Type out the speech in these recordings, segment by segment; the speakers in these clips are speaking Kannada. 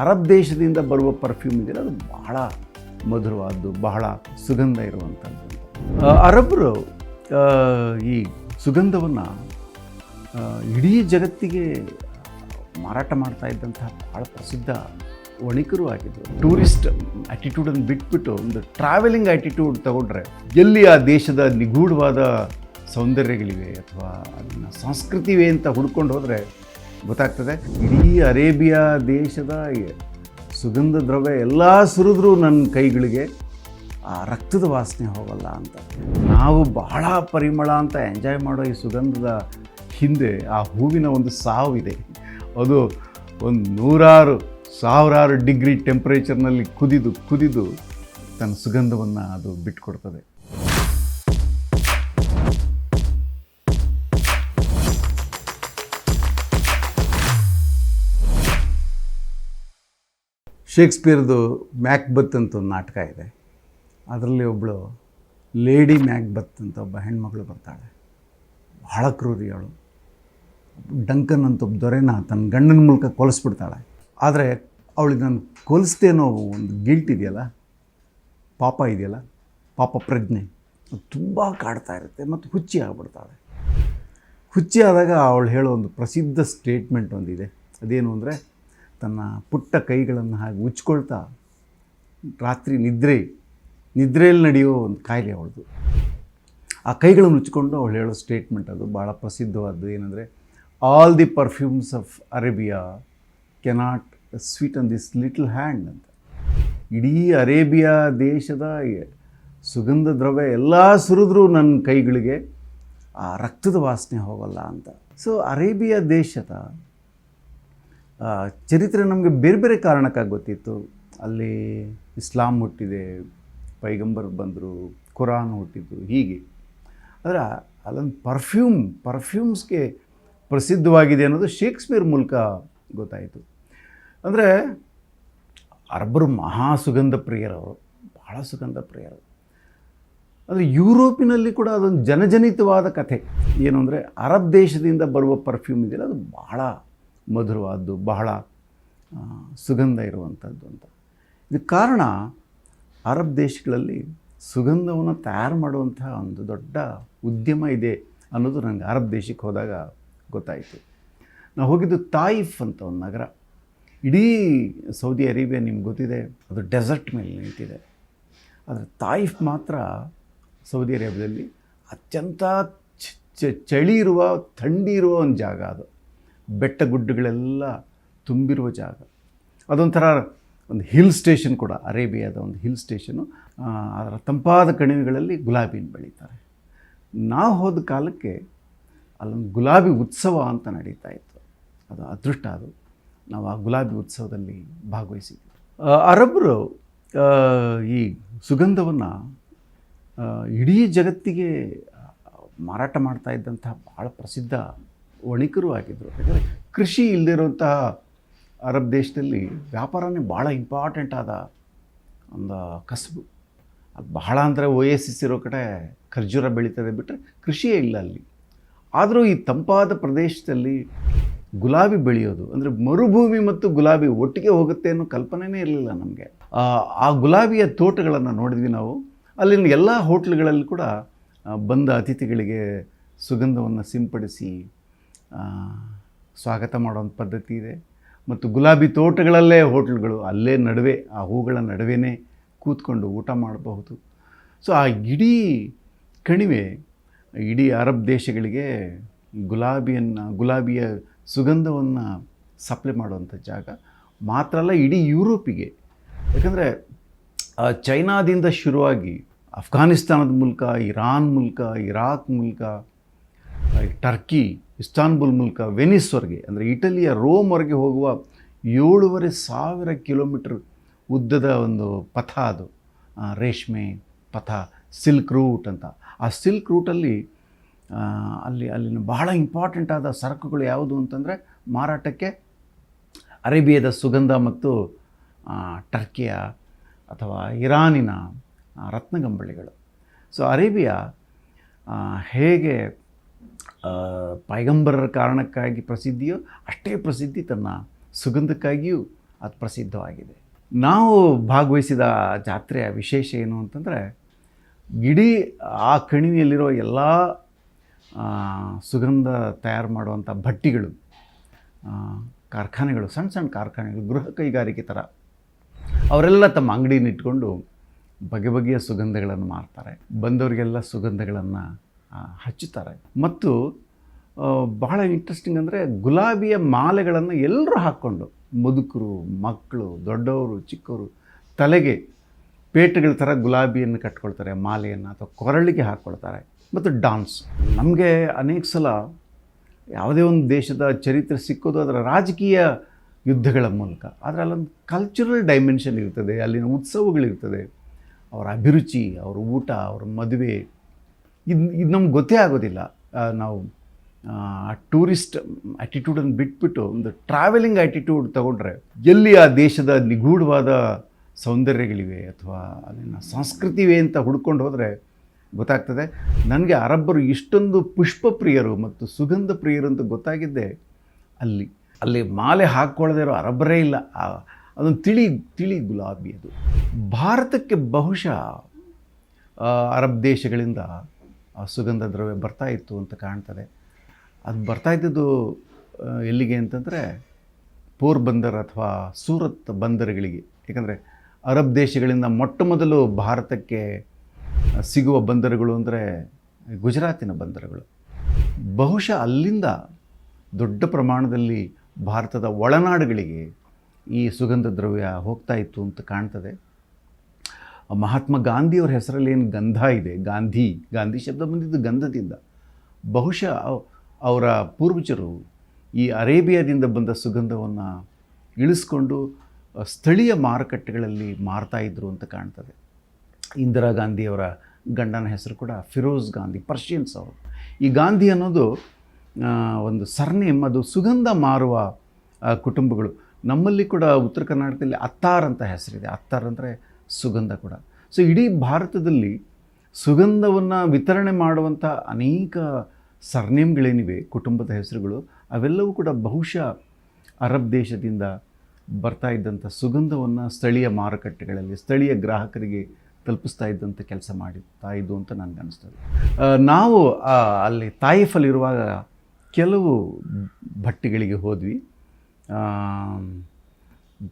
ಅರಬ್ ದೇಶದಿಂದ ಬರುವ ಪರ್ಫ್ಯೂಮ್ ಇದೆಯಲ್ಲ, ಅದು ಬಹಳ ಮಧುರವಾದ್ದು, ಬಹಳ ಸುಗಂಧ ಇರುವಂಥದ್ದು ಅರಬ್ಬರು ಅರಬ್ರು ಈ ಸುಗಂಧವನ್ನು ಇಡೀ ಜಗತ್ತಿಗೆ ಮಾರಾಟ ಮಾಡ್ತಾ ಇದ್ದಂತಹ ಭಾಳ ಪ್ರಸಿದ್ಧ ವಣಿಕರು ಆಗಿದ್ದರು ಟೂರಿಸ್ಟ್ ಆ್ಯಟಿಟ್ಯೂಡನ್ನು ಬಿಟ್ಬಿಟ್ಟು ಒಂದು ಟ್ರಾವೆಲಿಂಗ್ ಆ್ಯಟಿಟ್ಯೂಡ್ ತಗೊಂಡ್ರೆ ಎಲ್ಲಿ ಆ ದೇಶದ ನಿಗೂಢವಾದ ಸೌಂದರ್ಯಗಳಿವೆ ಅಥವಾ ಅದನ್ನು ಸಂಸ್ಕೃತಿವೆ ಅಂತ ಹುಡ್ಕೊಂಡು ಹೋದರೆ ಗೊತ್ತಾಗ್ತದೆ? ಇಡೀ ಅರೇಬಿಯಾ ದೇಶದ ಸುಗಂಧ ದ್ರವ್ಯ ಎಲ್ಲ ಸುರಿದ್ರು ನನ್ನ ಕೈಗಳಿಗೆ, ಆ ರಕ್ತದ ವಾಸನೆ ಹೋಗಲ್ಲ ಅಂತ. ನಾವು ಬಹಳ ಪರಿಮಳ ಅಂತ ಎಂಜಾಯ್ ಮಾಡೋ ಈ ಸುಗಂಧದ ಹಿಂದೆ ಆ ಹೂವಿನ ಒಂದು ಸಾವಿದೆ ಅದು ಒಂದು ನೂರಾರು, ಸಾವಿರಾರು ಡಿಗ್ರಿ ಟೆಂಪ್ರೇಚರ್ನಲ್ಲಿ ಕುದಿದು ಕುದಿದು ತನ್ನ ಸುಗಂಧವನ್ನು ಅದು ಬಿಟ್ಕೊಡ್ತದೆ. ಶೇಕ್ಸ್ಪಿಯರ್ದು ಮ್ಯಾಕ್ಬತ್ ಅಂತ ಒಂದು ನಾಟಕ ಇದೆ. ಅದರಲ್ಲಿ ಒಬ್ಬಳು ಲೇಡಿ ಮ್ಯಾಕ್ಬತ್ ಅಂತ ಒಬ್ಬ ಹೆಣ್ಮಗಳು ಬರ್ತಾಳೆ. ಬಹಳ ಕ್ರೂರಿ ಅವಳು. ಡಂಕನ್ ಅಂತ ಒಬ್ಬ ದೊರೆನ ತನ್ನ ಗಂಡನ ಮೂಲಕ ಕೊಲಿಸ್ಬಿಡ್ತಾಳೆ. ಆದರೆ ಅವಳಿಗೆ ನಾನು ಕೊಲಿಸ್ದೆ ಅನ್ನೋ ಒಂದು ಗಿಲ್ಟ್ ಇದೆಯಲ್ಲ? ಪಾಪ ಇದೆಯಲ್ಲ? ಪಾಪ ಪ್ರಜ್ಞೆ. ಅದು ತುಂಬ ಕಾಡ್ತಾ ಇರುತ್ತೆ ಮತ್ತು ಹುಚ್ಚಿ ಆಗಿಬಿಡ್ತಾಳೆ. ಹುಚ್ಚಿ ಆದಾಗ ಅವಳು ಹೇಳೋ ಒಂದು ಪ್ರಸಿದ್ಧ ಸ್ಟೇಟ್ಮೆಂಟ್ ಒಂದಿದೆ. ಅದೇನು ಅಂದರೆ ತನ್ನ ಪುಟ್ಟ ಕೈಗಳನ್ನು ಹಾಗೆ ಉಚ್ಕೊಳ್ತಾ ರಾತ್ರಿ ನಿದ್ರೆ, ನಿದ್ರೆಯಲ್ಲಿ ನಡೆಯೋ ಒಂದು ಕಾಯಿಲೆ ಅವಳದು. ಆ ಕೈಗಳನ್ನು ಉಚ್ಕೊಂಡು ಅವಳು ಹೇಳೋ ಸ್ಟೇಟ್ಮೆಂಟ್ ಅದು ಭಾಳ ಪ್ರಸಿದ್ಧವಾದ್ದು. ಏನಂದರೆ all the perfumes of Arabia cannot sweeten this little hand ಅಂತ. ಇಡೀ ಅರೇಬಿಯಾ ದೇಶದ ಸುಗಂಧ ದ್ರವ್ಯ ಎಲ್ಲ ಸುರಿದ್ರು ನನ್ನ ಕೈಗಳಿಗೆ ಆ ರಕ್ತದ ವಾಸನೆ ಹೋಗಲ್ಲ ಅಂತ. ಸೊ ಅರೇಬಿಯಾ ದೇಶದ ಚರಿತ್ರೆ ನಮಗೆ ಬೇರೆ ಬೇರೆ ಕಾರಣಕ್ಕಾಗಿ ಗೊತ್ತಿತ್ತು. ಅಲ್ಲಿ ಇಸ್ಲಾಂ ಹುಟ್ಟಿದೆ, ಪೈಗಂಬರ್ ಬಂದರು, ಕುರಾನ್ ಹುಟ್ಟಿದ್ದು ಹೀಗೆ. ಆದರೆ ಅಲ್ಲೊಂದು ಪರ್ಫ್ಯೂಮ್ ಪರ್ಫ್ಯೂಮ್ಸ್ಗೆ ಪ್ರಸಿದ್ಧವಾಗಿದೆ ಅನ್ನೋದು ಶೇಕ್ಸ್ಪಿಯರ್ ಮೂಲಕ ಗೊತ್ತಾಯಿತು. ಅಂದರೆ ಅರಬ್ಬರು ಮಹಾ ಸುಗಂಧ ಪ್ರಿಯರವರು ಬಹಳ ಸುಗಂಧ ಪ್ರಿಯರು. ಅಂದರೆ ಯುರೋಪಿನಲ್ಲಿ ಕೂಡ ಅದೊಂದು ಜನಜನಿತವಾದ ಕಥೆ. ಏನು ಅಂದರೆ ಅರಬ್ ದೇಶದಿಂದ ಬರುವ ಪರ್ಫ್ಯೂಮ್ ಇದೆಯಲ್ಲ, ಅದು ಬಹಳ ಮಧುರವಾದ್ದು, ಬಹಳ ಸುಗಂಧ ಇರುವಂಥದ್ದು ಅಂತ. ಇದಕ್ಕೆ ಕಾರಣ ಅರಬ್ ದೇಶಗಳಲ್ಲಿ ಸುಗಂಧವನ್ನು ತಯಾರು ಮಾಡುವಂತಹ ಒಂದು ದೊಡ್ಡ ಉದ್ಯಮ ಇದೆ ಅನ್ನೋದು ನನಗೆ ಅರಬ್ ದೇಶಕ್ಕೆ ಹೋದಾಗ ಗೊತ್ತಾಯಿತು. ನಾವು ಹೋಗಿದ್ದು ತಾಯಿಫ್ ಅಂತ ಒಂದು ನಗರ. ಇಡೀ ಸೌದಿ ಅರೇಬಿಯಾ ನಿಮ್ಗೆ ಗೊತ್ತಿದೆ, ಅದು ಡೆಸರ್ಟ್ ಮೇಲೆ ನಿಂತಿದೆ. ಆದರೆ ತಾಯಿಫ್ ಮಾತ್ರ ಸೌದಿ ಅರೇಬಿಯಾದಲ್ಲಿ ಅತ್ಯಂತ ಚಳಿ ಇರುವ, ಥಂಡಿ ಇರುವ ಒಂದು ಜಾಗ ಅದು. ಬೆಟ್ಟ ಗುಡ್ಡಗಳೆಲ್ಲ ತುಂಬಿರುವ ಜಾಗ. ಅದೊಂಥರ ಒಂದು ಹಿಲ್ ಸ್ಟೇಷನ್ ಕೂಡ, ಅರೇಬಿಯಾದ ಒಂದು ಹಿಲ್ ಸ್ಟೇಷನು. ಅದರ ತಂಪಾದ ಕಣಿವೆಗಳಲ್ಲಿ ಗುಲಾಬಿನ ಬೆಳೀತಾರೆ. ನಾವು ಹೋದ ಕಾಲಕ್ಕೆ ಅಲ್ಲೊಂದು ಗುಲಾಬಿ ಉತ್ಸವ ಅಂತ ನಡೀತಾ ಇತ್ತು. ಅದು ಅದೃಷ್ಟ ಅದು. ನಾವು ಆ ಗುಲಾಬಿ ಉತ್ಸವದಲ್ಲಿ ಭಾಗವಹಿಸಿದ್ವಿ. ಅರಬ್ಬರು ಈ ಸುಗಂಧವನ್ನು ಇಡೀ ಜಗತ್ತಿಗೆ ಮಾರಾಟ ಮಾಡ್ತಾ ಇದ್ದಂತಹ ಭಾಳ ಪ್ರಸಿದ್ಧ ವಣಿಕರು ಆಗಿದ್ದರು ಯಾಕಂದರೆ ಕೃಷಿ ಇಲ್ಲದಿರುವಂತಹ ಅರಬ್ ದೇಶದಲ್ಲಿ ವ್ಯಾಪಾರನೇ ಭಾಳ ಇಂಪಾರ್ಟೆಂಟ್ ಆದ ಒಂದು ಕಸಬು. ಅದು ಬಹಳ ಅಂದರೆ ಓಯಸಿಸ್ ಇರೋ ಕಡೆ ಖರ್ಜೂರ ಬೆಳೀತದೆ ಬಿಟ್ಟರೆ ಕೃಷಿಯೇ ಇಲ್ಲ ಅಲ್ಲಿ. ಆದರೂ ಈ ತಂಪಾದ ಪ್ರದೇಶದಲ್ಲಿ ಗುಲಾಬಿ ಬೆಳೆಯೋದು, ಅಂದರೆ ಮರುಭೂಮಿ ಮತ್ತು ಗುಲಾಬಿ ಒಟ್ಟಿಗೆ ಹೋಗುತ್ತೆ ಅನ್ನೋ ಕಲ್ಪನೆಯೇ ಇರಲಿಲ್ಲ ನಮಗೆ. ಆ ಗುಲಾಬಿಯ ತೋಟಗಳನ್ನು ನೋಡಿದ್ವಿ ನಾವು. ಅಲ್ಲಿನ ಎಲ್ಲ ಹೋಟ್ಲುಗಳಲ್ಲಿ ಕೂಡ ಬಂದ ಅತಿಥಿಗಳಿಗೆ ಸುಗಂಧವನ್ನು ಸಿಂಪಡಿಸಿ ಸ್ವಾಗತ ಮಾಡೋಂಥ ಪದ್ಧತಿ ಇದೆ. ಮತ್ತು ಗುಲಾಬಿ ತೋಟಗಳಲ್ಲೇ ಹೋಟ್ಲುಗಳು, ಅಲ್ಲೇ ನಡುವೆ, ಆ ಹೂಗಳ ನಡುವೆನೇ ಕೂತ್ಕೊಂಡು ಊಟ ಮಾಡಬಹುದು. ಸೊ, ಆ ಇಡೀ ಕಣಿವೆ, ಇಡೀ ಅರಬ್ ದೇಶಗಳಿಗೆ ಗುಲಾಬಿಯನ್ನು, ಗುಲಾಬಿಯ ಸುಗಂಧವನ್ನು ಸಪ್ಲೈ ಮಾಡುವಂಥ ಜಾಗ. ಮಾತ್ರ ಅಲ್ಲ, ಇಡೀ ಯುರೋಪಿಗೆ. ಯಾಕಂದರೆ ಚೈನಾದಿಂದ ಶುರುವಾಗಿ ಅಫ್ಘಾನಿಸ್ತಾನದ ಮೂಲಕ, ಇರಾನ್ ಮೂಲಕ, ಇರಾಕ್ ಮೂಲಕ ಟರ್ಕಿ ಇಸ್ತಾನ್ಬುಲ್ ಮೂಲಕ ವೆನಿಸ್ವರೆಗೆ ಅಂದರೆ ಇಟಲಿಯ ರೋಮ್ವರೆಗೆ ಹೋಗುವ ಏಳುವರೆ ಸಾವಿರ ಕಿಲೋಮೀಟರ್ ಉದ್ದದ ಒಂದು ಪಥ ಅದು. ರೇಷ್ಮೆ ಪಥ, ಸಿಲ್ಕ್ ರೂಟ್ ಅಂತ. ಆ ಸಿಲ್ಕ್ ರೂಟಲ್ಲಿ ಅಲ್ಲಿ, ಅಲ್ಲಿನ ಬಹಳ ಇಂಪಾರ್ಟೆಂಟ್ ಆದ ಸರಕುಗಳು ಯಾವುದು ಅಂತಂದರೆ ಮಾರಾಟಕ್ಕೆ ಅರೇಬಿಯಾದ ಸುಗಂಧ ಮತ್ತು ಟರ್ಕಿಯ ಅಥವಾ ಇರಾನಿನ ರತ್ನಗಂಬಳಿಗಳು. ಸೊ ಅರೇಬಿಯಾ ಹೇಗೆ ಪೈಗಂಬರರ ಕಾರಣಕ್ಕಾಗಿ ಪ್ರಸಿದ್ಧಿಯೋ ಅಷ್ಟೇ ಪ್ರಸಿದ್ಧಿ ತನ್ನ ಸುಗಂಧಕ್ಕಾಗಿಯೂ ಅದು ಪ್ರಸಿದ್ಧವಾಗಿದೆ. ನಾವು ಭಾಗವಹಿಸಿದ ಜಾತ್ರೆಯ ವಿಶೇಷ ಏನು ಅಂತಂದರೆ ಇಡೀ ಆ ಕಣಿವೆಯಲ್ಲಿರೋ ಎಲ್ಲ ಸುಗಂಧ ತಯಾರು ಮಾಡುವಂಥ ಭಟ್ಟಿಗಳು ಕಾರ್ಖಾನೆಗಳು ಸಣ್ಣ ಸಣ್ಣ ಕಾರ್ಖಾನೆಗಳು, ಗೃಹ ಕೈಗಾರಿಕೆ ಥರ ಅವರೆಲ್ಲ ತಮ್ಮ ಅಂಗಡಿನ ಇಟ್ಕೊಂಡು ಬಗೆ ಬಗೆಯ ಸುಗಂಧಗಳನ್ನು ಮಾರ್ತಾರೆ. ಬಂದವರಿಗೆಲ್ಲ ಸುಗಂಧಗಳನ್ನು ಹಚ್ಚುತ್ತಾರೆ. ಮತ್ತು ಬಹಳ ಇಂಟ್ರೆಸ್ಟಿಂಗ್ ಅಂದರೆ ಗುಲಾಬಿಯ ಮಾಲೆಗಳನ್ನು ಎಲ್ಲರೂ ಹಾಕ್ಕೊಂಡು ಮುದುಕರು, ಮಕ್ಕಳು, ದೊಡ್ಡವರು, ಚಿಕ್ಕವರು ತಲೆಗೆ ಪೇಟೆಗಳ ಥರ ಗುಲಾಬಿಯನ್ನು ಕಟ್ಕೊಳ್ತಾರೆ, ಮಾಲೆಯನ್ನು ಅಥವಾ ಕೊರಳಿಗೆ ಹಾಕ್ಕೊಳ್ತಾರೆ ಮತ್ತು ಡಾನ್ಸ್ ನಮಗೆ ಅನೇಕ ಸಲ ಯಾವುದೇ ಒಂದು ದೇಶದ ಚರಿತ್ರೆ ಸಿಕ್ಕೋದು ಅದರ ರಾಜಕೀಯ ಯುದ್ಧಗಳ ಮೂಲಕ. ಆದರೆ ಅಲ್ಲೊಂದು ಕಲ್ಚರಲ್ ಡೈಮೆನ್ಷನ್ ಇರ್ತದೆ, ಅಲ್ಲಿನ ಉತ್ಸವಗಳಿರ್ತದೆ. ಅವರ ಅಭಿರುಚಿ, ಅವರ ಊಟ, ಅವರ ಮದುವೆ ಇದು ಇದು ನಮ್ಗೆ ಗೊತ್ತೇ ಆಗೋದಿಲ್ಲ. ನಾವು ಟೂರಿಸ್ಟ್ ಆ್ಯಟಿಟ್ಯೂಡನ್ನು ಬಿಟ್ಬಿಟ್ಟು ಒಂದು ಟ್ರಾವೆಲಿಂಗ್ ಆ್ಯಟಿಟ್ಯೂಡ್ ತಗೊಂಡ್ರೆ ಎಲ್ಲಿ ಆ ದೇಶದ ನಿಗೂಢವಾದ ಸೌಂದರ್ಯಗಳಿವೆ ಅಥವಾ ಅದನ್ನು ಸಂಸ್ಕೃತಿವೇ ಅಂತ ಹುಡ್ಕೊಂಡು ಹೋದರೆ ಗೊತ್ತಾಗ್ತದೆ. ನನಗೆ ಅರಬ್ಬರು ಇಷ್ಟೊಂದು ಪುಷ್ಪ ಪ್ರಿಯರು ಮತ್ತು ಸುಗಂಧ ಪ್ರಿಯರು ಅಂತ ಗೊತ್ತಾಗಿದ್ದೆ ಅಲ್ಲಿ. ಅಲ್ಲಿ ಮಾಲೆ ಹಾಕ್ಕೊಳ್ಳದೇ ಇರೋ ಅರಬ್ಬರೇ ಇಲ್ಲ. ಅದೊಂದು ತಿಳಿ ತಿಳಿ ಗುಲಾಬಿ ಅದು. ಭಾರತಕ್ಕೆ ಬಹುಶಃ ಅರಬ್ ದೇಶಗಳಿಂದ ಸುಗಂಧ ದ್ರವ್ಯ ಬರ್ತಾ ಇತ್ತು ಅಂತ ಕಾಣ್ತದೆ. ಅದು ಬರ್ತಾ ಇದ್ದದ್ದು ಎಲ್ಲಿಗೆ ಅಂತಂದರೆ ಪೋರ್ಬಂದರ್ ಅಥವಾ ಸೂರತ್ ಬಂದರುಗಳಿಗೆ. ಯಾಕಂದರೆ ಅರಬ್ ದೇಶಗಳಿಂದ ಮೊಟ್ಟ ಮೊದಲು ಭಾರತಕ್ಕೆ ಸಿಗುವ ಬಂದರುಗಳು ಅಂದರೆ ಗುಜರಾತಿನ ಬಂದರುಗಳು. ಬಹುಶಃ ಅಲ್ಲಿಂದ ದೊಡ್ಡ ಪ್ರಮಾಣದಲ್ಲಿ ಭಾರತದ ಒಳನಾಡುಗಳಿಗೆ ಈ ಸುಗಂಧ ದ್ರವ್ಯ ಹೋಗ್ತಾ ಇತ್ತು ಅಂತ ಕಾಣ್ತದೆ. ಮಹಾತ್ಮ ಗಾಂಧಿಯವರ ಹೆಸರಲ್ಲಿ ಏನು ಗಂಧ ಇದೆ, ಗಾಂಧಿ ಗಾಂಧಿ ಶಬ್ದ ಬಂದಿದ್ದು ಗಂಧದಿಂದ. ಬಹುಶಃ ಅವರ ಪೂರ್ವಜರು ಈ ಅರೇಬಿಯಾದಿಂದ ಬಂದ ಸುಗಂಧವನ್ನು ಇಳಿಸ್ಕೊಂಡು ಸ್ಥಳೀಯ ಮಾರುಕಟ್ಟೆಗಳಲ್ಲಿ ಮಾರ್ತಾ ಇದ್ದರು ಅಂತ ಕಾಣ್ತದೆ. ಇಂದಿರಾ ಗಾಂಧಿಯವರ ಗಂಡನ ಹೆಸರು ಕೂಡ ಫಿರೋಜ್ ಗಾಂಧಿ, ಪರ್ಷಿಯನ್ಸ್ ಅವರು. ಈ ಗಾಂಧಿ ಅನ್ನೋದು ಒಂದು ಸರ್ನೇಮ್, ಅದು ಸುಗಂಧ ಮಾರುವ ಕುಟುಂಬಗಳು. ನಮ್ಮಲ್ಲಿ ಕೂಡ ಉತ್ತರ ಕರ್ನಾಟಕದಲ್ಲಿ ಅತ್ತಾರ್ ಅಂತ ಹೆಸರಿದೆ. ಅತ್ತಾರ್ ಅಂದರೆ ಸುಗಂಧ ಕೂಡ. ಸೊ ಇಡೀ ಭಾರತದಲ್ಲಿ ಸುಗಂಧವನ್ನು ವಿತರಣೆ ಮಾಡುವಂಥ ಅನೇಕ ಸರ್ನೇಮ್ಗಳೇನಿವೆ, ಕುಟುಂಬದ ಹೆಸರುಗಳು, ಅವೆಲ್ಲವೂ ಕೂಡ ಬಹುಶಃ ಅರಬ್ ದೇಶದಿಂದ ಬರ್ತಾ ಇದ್ದಂಥ ಸುಗಂಧವನ್ನು ಸ್ಥಳೀಯ ಮಾರುಕಟ್ಟೆಗಳಲ್ಲಿ, ಸ್ಥಳೀಯ ಗ್ರಾಹಕರಿಗೆ ತಲುಪಿಸ್ತಾ ಇದ್ದಂಥ ಕೆಲಸ ಮಾಡುತ್ತಾ ಇದ್ದು ಅಂತ ನನಗೆ ಅನಿಸ್ತದೆ. ನಾವು ಅಲ್ಲಿ ತಾಯಿಫಲ್ಲಿರುವಾಗ ಕೆಲವು ಭಟ್ಟಿಗಳಿಗೆ ಹೋದ್ವಿ.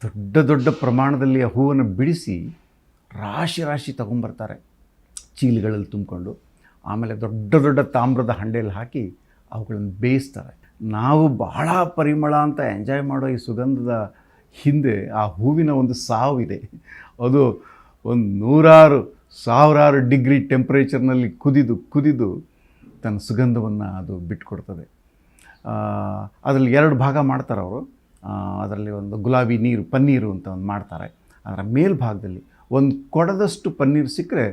ದೊಡ್ಡ ದೊಡ್ಡ ಪ್ರಮಾಣದಲ್ಲಿ ಆ ಹೂವನ್ನು ಬಿಡಿಸಿ ರಾಶಿ ರಾಶಿ ತಗೊಂಬರ್ತಾರೆ. ಚೀಲಗಳಲ್ಲಿ ತುಂಬಿಕೊಂಡು, ಆಮೇಲೆ ದೊಡ್ಡ ದೊಡ್ಡ ತಾಮ್ರದ ಹಂಡೆಯಲ್ಲಿ ಹಾಕಿ ಅವುಗಳನ್ನು ಬೇಯಿಸ್ತಾರೆ. ನಾವು ಬಹಳ ಪರಿಮಳ ಅಂತ ಎಂಜಾಯ್ ಮಾಡೋ ಈ ಸುಗಂಧದ ಹಿಂದೆ ಆ ಹೂವಿನ ಒಂದು ಸಾವಿದೆ ಅದು ಒಂದು ನೂರಾರು, ಸಾವಿರಾರು ಡಿಗ್ರಿ ಟೆಂಪ್ರೇಚರ್ನಲ್ಲಿ ಕುದಿದು ಕುದಿದು ತನ್ನ ಸುಗಂಧವನ್ನು ಅದು ಬಿಟ್ಕೊಡ್ತದೆ. ಅದರಲ್ಲಿ ಎರಡು ಭಾಗ ಮಾಡ್ತಾರೆ ಅವರು ಅದರಲ್ಲಿ ಒಂದು ಗುಲಾಬಿ ನೀರು, ಪನ್ನೀರು ಅಂತ ಒಂದು ಮಾಡ್ತಾರೆ. ಅದರ ಮೇಲ್ಭಾಗದಲ್ಲಿ ಒಂದು ಕೊಡದಷ್ಟು ಪನ್ನೀರ್ ಸಿಕ್ಕರೆ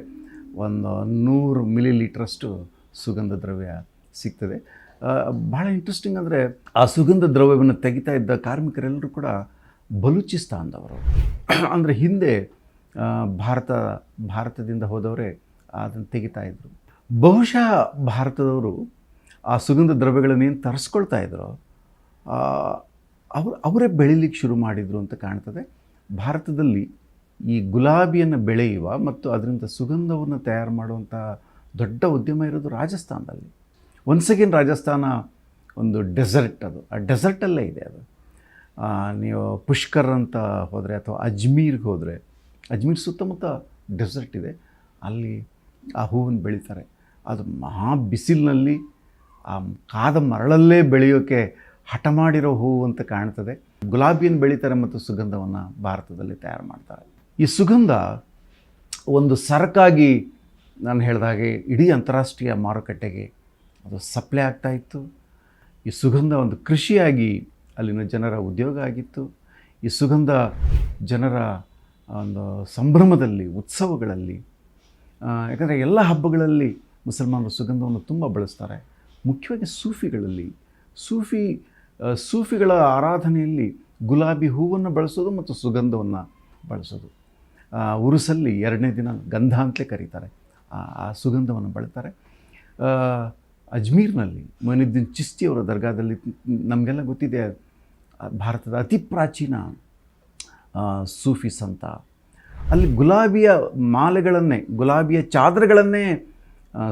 ಒಂದು ನೂರು ಮಿಲಿ ಲೀಟ್ರಷ್ಟು ಸುಗಂಧ ದ್ರವ್ಯ ಸಿಗ್ತದೆ. ಭಾಳ ಇಂಟ್ರೆಸ್ಟಿಂಗ್ ಅಂದರೆ ಆ ಸುಗಂಧ ದ್ರವ್ಯವನ್ನು ತೆಗಿತಾ ಇದ್ದ ಕಾರ್ಮಿಕರೆಲ್ಲರೂ ಕೂಡ ಬಲೂಚಿಸ್ತಾನ್ದವರು. ಅಂದರೆ ಹಿಂದೆ ಭಾರತ, ಭಾರತದಿಂದ ಹೋದವರೇ ಅದನ್ನು ತೆಗಿತಾ ಇದ್ದರು ಬಹುಶಃ ಭಾರತದವರು ಆ ಸುಗಂಧ ದ್ರವ್ಯಗಳನ್ನೇನು ತರಿಸ್ಕೊಳ್ತಾ ಇದ್ರು ಅವರು, ಅವರೇ ಬೆಳಿಲಿಕ್ಕೆ ಶುರು ಮಾಡಿದರು ಅಂತ ಕಾಣ್ತದೆ. ಭಾರತದಲ್ಲಿ ಈ ಗುಲಾಬಿಯನ್ನು ಬೆಳೆಯುವ ಮತ್ತು ಅದರಿಂದ ಸುಗಂಧವನ್ನು ತಯಾರು ಮಾಡುವಂಥ ದೊಡ್ಡ ಉದ್ಯಮ ಇರೋದು ರಾಜಸ್ಥಾನದಲ್ಲಿ. ಒನ್ಸ್ ಅಗೇನ್ ರಾಜಸ್ಥಾನ ಒಂದು ಡೆಸರ್ಟ್ ಅದು. ಆ ಡೆಸರ್ಟಲ್ಲೇ ಇದೆ ಅದು. ನೀವು ಪುಷ್ಕರ್ ಅಂತ ಹೋದರೆ ಅಥವಾ ಅಜ್ಮೀರ್ಗೆ ಹೋದರೆ, ಅಜ್ಮೀರ್ ಸುತ್ತಮುತ್ತ ಡೆಸರ್ಟ್ ಇದೆ. ಅಲ್ಲಿ ಆ ಹೂವನ್ನು ಬೆಳೀತಾರೆ. ಅದು ಮಹಾ ಬಿಸಿಲಿನಲ್ಲಿ, ಆ ಕಾದ ಮರಳಲ್ಲೇ ಬೆಳೆಯೋಕ್ಕೆ ಹಠ ಮಾಡಿರೋ ಹೂವು ಅಂತ ಕಾಣ್ತದೆ. ಗುಲಾಬಿಯನ್ನು ಬೆಳೀತಾರೆ ಮತ್ತು ಸುಗಂಧವನ್ನು ಭಾರತದಲ್ಲಿ ತಯಾರು ಮಾಡ್ತಾರೆ. ಈ ಸುಗಂಧ ಒಂದು ಸರಕಾಗಿ ನಾನು ಹೇಳಿದಾಗೆ ಇಡೀ ಅಂತಾರಾಷ್ಟ್ರೀಯ ಮಾರುಕಟ್ಟೆಗೆ ಅದು ಸಪ್ಲೈ ಆಗ್ತಾ ಇತ್ತು. ಈ ಸುಗಂಧ ಒಂದು ಕೃಷಿಯಾಗಿ ಅಲ್ಲಿನ ಜನರ ಉದ್ಯೋಗ ಆಗಿತ್ತು. ಈ ಸುಗಂಧ ಜನರ ಒಂದು ಸಂಭ್ರಮದಲ್ಲಿ, ಉತ್ಸವಗಳಲ್ಲಿ ಯಾಕಂದರೆ ಎಲ್ಲ ಹಬ್ಬಗಳಲ್ಲಿ ಮುಸಲ್ಮಾನರು ಸುಗಂಧವನ್ನು ತುಂಬ ಬಳಸ್ತಾರೆ. ಮುಖ್ಯವಾಗಿ ಸೂಫಿಗಳಲ್ಲಿ. ಸೂಫಿ ಸೂಫಿಗಳ ಆರಾಧನೆಯಲ್ಲಿ ಗುಲಾಬಿ ಹೂವನ್ನು ಬಳಸೋದು ಮತ್ತು ಸುಗಂಧವನ್ನು ಬಳಸೋದು. ಉರುಸಲ್ಲಿ ಎರಡನೇ ದಿನ ಗಂಧ ಅಂತಲೇ ಕರೀತಾರೆ. ಆ ಸುಗಂಧವನ್ನು ಬಳತಾರೆ. ಅಜ್ಮೀರ್ನಲ್ಲಿ ಮೊಯಿನುದ್ದೀನ್ ಚಿಸ್ತಿಯವರ ದರ್ಗಾದಲ್ಲಿ ನಮಗೆಲ್ಲ ಗೊತ್ತಿದೆ ಭಾರತದ ಅತಿ ಪ್ರಾಚೀನ ಸೂಫಿ ಸಂತ. ಅಲ್ಲಿ ಗುಲಾಬಿಯ ಮಾಲೆಗಳನ್ನೇ, ಗುಲಾಬಿಯ ಚಾದರಗಳನ್ನೇ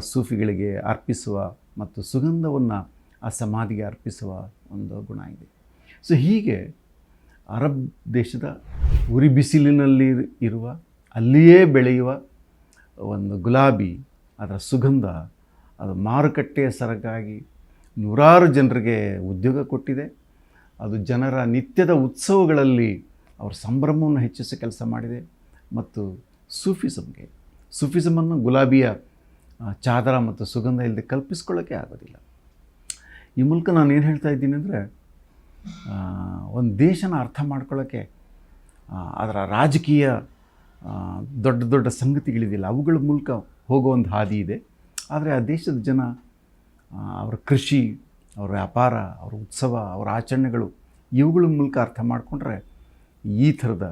ಸೂಫಿಗಳಿಗೆ ಅರ್ಪಿಸುವ ಮತ್ತು ಸುಗಂಧವನ್ನು ಆ ಸಮಾಧಿಗೆ ಅರ್ಪಿಸುವ ಒಂದು ಗುಣ ಇದೆ. ಸೊ ಹೀಗೆ ಅರಬ್ ದೇಶದ ಉರಿ ಬಿಸಿಲಿನಲ್ಲಿ ಇರುವ, ಅಲ್ಲಿಯೇ ಬೆಳೆಯುವ ಒಂದು ಗುಲಾಬಿ, ಅದರ ಸುಗಂಧ, ಅದು ಮಾರುಕಟ್ಟೆಯ ಸರಕಾಗಿ ನೂರಾರು ಜನರಿಗೆ ಉದ್ಯೋಗ ಕೊಟ್ಟಿದೆ. ಅದು ಜನರ ನಿತ್ಯದ ಉತ್ಸವಗಳಲ್ಲಿ ಅವರ ಸಂಭ್ರಮವನ್ನು ಹೆಚ್ಚಿಸೋ ಕೆಲಸ ಮಾಡಿದೆ. ಮತ್ತು ಸೂಫಿಸಮ್ಗೆ, ಸೂಫಿಸಮನ್ನು ಗುಲಾಬಿಯ ಚಾದರ ಮತ್ತು ಸುಗಂಧ ಇಲ್ಲದೆ ಕಲ್ಪಿಸ್ಕೊಳ್ಳೋಕ್ಕೆ ಆಗೋದಿಲ್ಲ. ಈ ಮೂಲಕ ನಾನು ಏನು ಹೇಳ್ತಾ ಇದ್ದೀನಿ ಅಂದರೆ ಒಂದು ದೇಶನ ಅರ್ಥ ಮಾಡ್ಕೊಳ್ಳೋಕ್ಕೆ ಅದರ ರಾಜಕೀಯ ದೊಡ್ಡ ದೊಡ್ಡ ಸಂಗತಿಗಳಿದಿಲ್ಲ. ಅವುಗಳ ಮೂಲಕ ಹೋಗೋ ಒಂದು ಹಾದಿ ಇದೆ. ಆದರೆ ಆ ದೇಶದ ಜನ ಅವರ ಕೃಷಿ, ಅವರ ವ್ಯಾಪಾರ, ಅವರ ಉತ್ಸವ, ಅವರ ಆಚರಣೆಗಳು, ಇವುಗಳ ಮೂಲಕ ಅರ್ಥ ಮಾಡಿಕೊಂಡ್ರೆ ಈ ಥರದ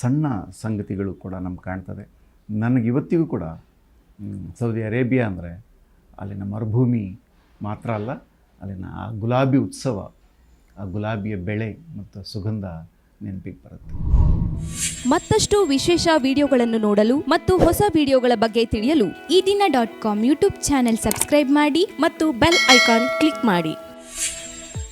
ಸಣ್ಣ ಸಂಗತಿಗಳು ಕೂಡ ನಮ್ಗೆ ಕಾಣ್ತದೆ. ನನಗೆ ಇವತ್ತಿಗೂ ಕೂಡ ಸೌದಿ ಅರೇಬಿಯಾ ಅಂದರೆ ಅಲ್ಲಿನ ಮರುಭೂಮಿ ಮಾತ್ರ ಅಲ್ಲ, ಅಲ್ಲಿನ ಆ ಗುಲಾಬಿ ಉತ್ಸವ ಆ ಗುಲಾಬಿಯ ಬೆಳೆ ಮತ್ತು ಸುಗಂಧ ನೆನಪಿಗೆ ಬರುತ್ತೆ. ಮತ್ತಷ್ಟು ವಿಶೇಷ ವಿಡಿಯೋಗಳನ್ನು ನೋಡಲು ಮತ್ತು ಹೊಸ ವಿಡಿಯೋಗಳ ಬಗ್ಗೆ ತಿಳಿಯಲು ಈ ದಿನ dot com YouTube channel subscribe ಮಾಡಿ ಮತ್ತು ಬೆಲ್ ಐಕಾನ್ ಕ್ಲಿಕ್ ಮಾಡಿ.